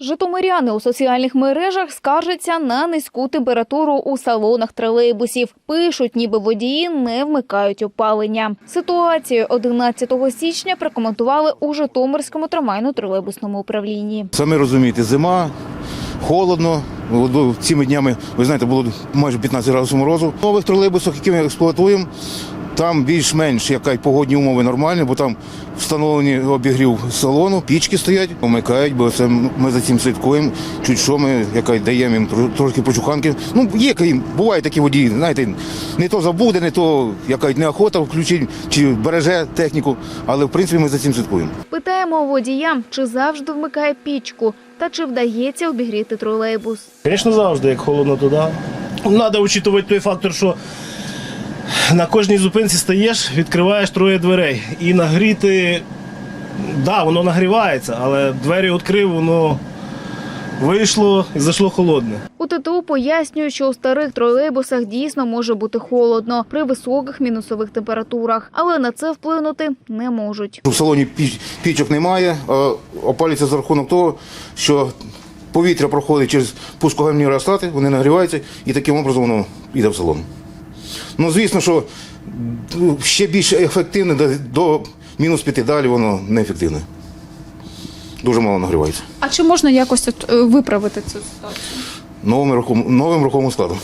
Житомиряни у соціальних мережах скаржаться на низьку температуру у салонах тролейбусів. Пишуть, ніби водії не вмикають опалення. Ситуацію 11 січня прокоментували у Житомирському трамвайно-тролейбусному управлінні. Самі розумієте, зима, холодно. Цими днями, ви знаєте, було майже 15 градусів морозу. Нових тролейбусах, які ми експлуатуємо, там більш-менш яка й погодні умови нормальні, бо там встановлені обігрів салону, пічки стоять, помикають, бо це ми за цим слідкуємо. Чуть що ми яка даємо їм тро- трошки почуханки. Ну, є їм, бувають такі водії, знаєте, не то забуде, не то яка неохота включить чи береже техніку, але в принципі ми за цим слідкуємо. Питаємо водія, чи завжди вмикає пічку та чи вдається обігріти тролейбус. Звісно, завжди, як холодно туди. Треба учитувати той фактор, що на кожній зупинці стаєш, відкриваєш троє дверей. І нагріти, да, воно нагрівається, але двері відкрив, воно вийшло і зайшло холодне. У ТТУ пояснюють, що у старих тролейбусах дійсно може бути холодно при високих мінусових температурах, але на це вплинути не можуть. В салоні пічок немає, а опалюється за рахунок того, що повітря проходить через пускогальні реостати, вони нагріваються і таким образом воно йде в салон. Ну, звісно, що ще більш ефективне до, до мінус 5 далі воно неефективне. Дуже мало нагрівається. А чи можна якось от, е, виправити цю ситуацію? Новим рухом, новим рухомим складом.